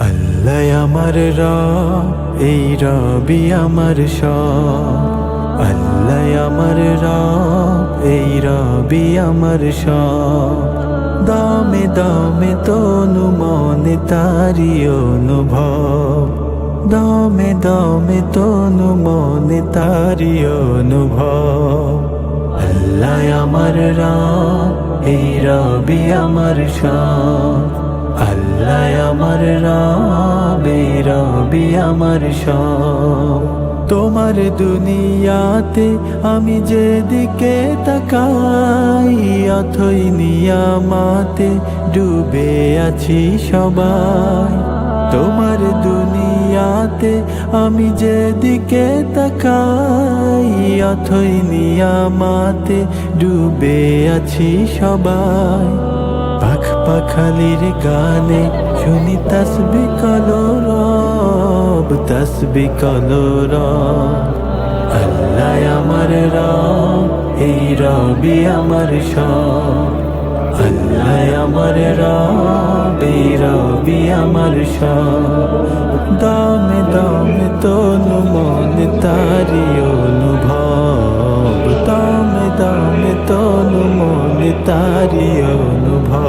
আল্লাহ আমার রব, এই রবি আমার সব। আল্লাহ আমার রব, এই রবি আমার সব। দামে দামে তনু মনে তারি অনুভব। দামে দামে তনু মনে তারি অনুভব। আল্লাহ আমার রব, এই রবি আমার সব। আল্লাহ আমার রবে রবি আমার সব। তোমার দুনিয়াতে আমি যেদিকে তাকাই, অথই নিয়ামাতে ডুবে আছি সবাই। তোমার দুনিয়াতে আমি যেদিকে তাকাই, অথই নিয়ামাতে ডুবে আছি সবাই। পাখালির গানে শুনি তসবি কলো রব তসবি কলো রব আল্লাহ আমার রব, এই রবি আমার সব। আল্লাহ আমার রব, এই রবি আমার সব। দামে দামে তনু মন তারি অনুভব। দামে দামে তনু মন তারি অনুভব।